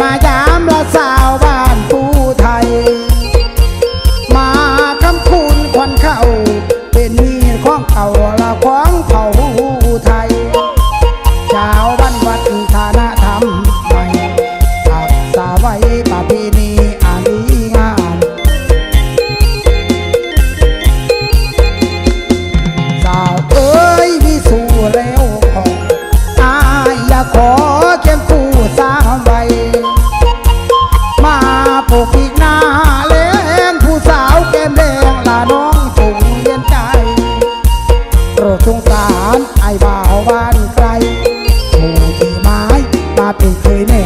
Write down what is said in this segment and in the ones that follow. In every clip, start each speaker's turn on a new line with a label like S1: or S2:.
S1: มาย้ำละสาวบ้า กสงสารไอ้บ่าวบ้านไกลโอ้ยไม้มาเป็นเคยแม่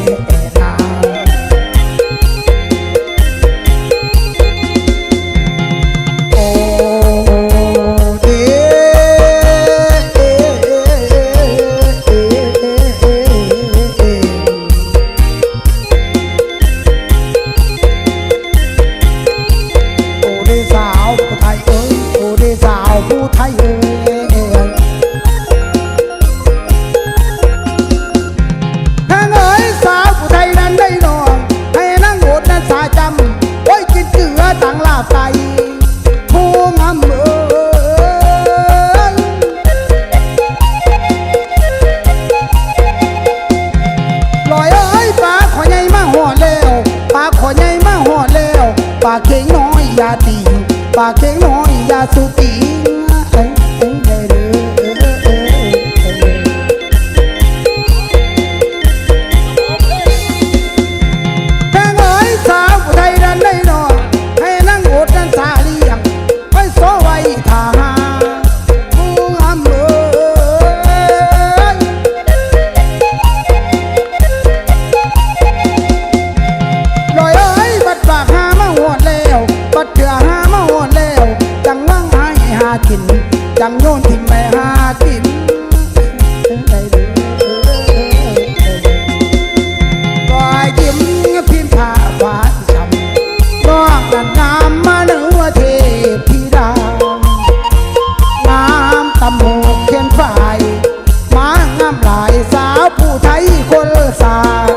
S1: น้อยยาสุตี จังโยนทิ้งไปหากินก็ยิ้มพิมพผาหวานจำร้องนันน้ำมาเนื้อเทพธิดาน้ำตำหกเขียนฝ่ายมางามหลายสาวผู้ไทยคนสาน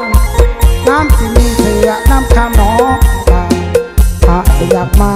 S1: น้ำที่มีเสือน้ำข้ามน้องตาอยากมา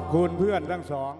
S2: ขอบคุณเพื่อนทั้งสอง